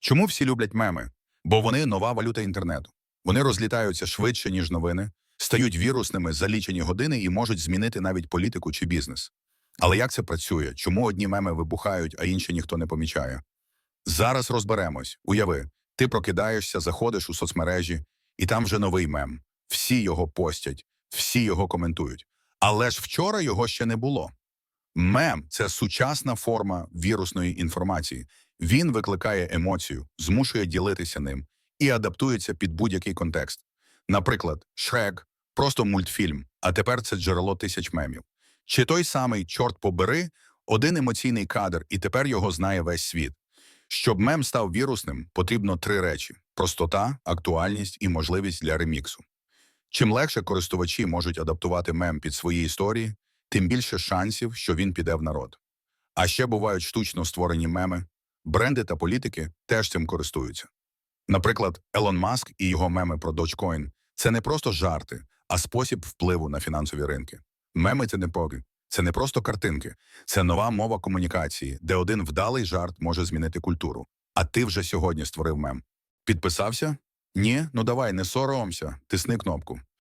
Чому всі люблять меми? Бо вони нова валюта інтернету. Вони розлітаються швидше, ніж новини, стають вірусними за лічені години і можуть змінити навіть політику чи бізнес. Але як це працює? Чому одні меми вибухають, а інші ніхто не помічає? Зараз розберемось. Уяви, ти прокидаєшся, заходиш у соцмережі, і там вже новий мем. Всі його постять, всі його коментують. Але ж вчора його ще не було. Мем це сучасна форма вірусної інформації. Він викликає емоцію, змушує ділитися ним і адаптується під будь-який контекст. Наприклад, Шрек просто мультфільм, а тепер це джерело тисяч мемів. Чи той самий чорт побери, один емоційний кадр, і тепер його знає весь світ. Щоб мем став вірусним, потрібно три речі: простота, актуальність і можливість для реміксу. Чим легше користувачі можуть адаптувати мем під свої історії, тим більше шансів, що він піде в народ. А ще бувають штучно створені меми. Бренди та політики теж цим користуються. Наприклад, Елон Маск і його меми про Dogecoin – це не просто жарти, а спосіб впливу на фінансові ринки. Меми це не поги, це не просто картинки, це нова мова комунікації, де один вдалий жарт може змінити культуру. А ти вже сьогодні створив мем. Підписався? Ні? Ну давай, не соромся, тисни кнопку.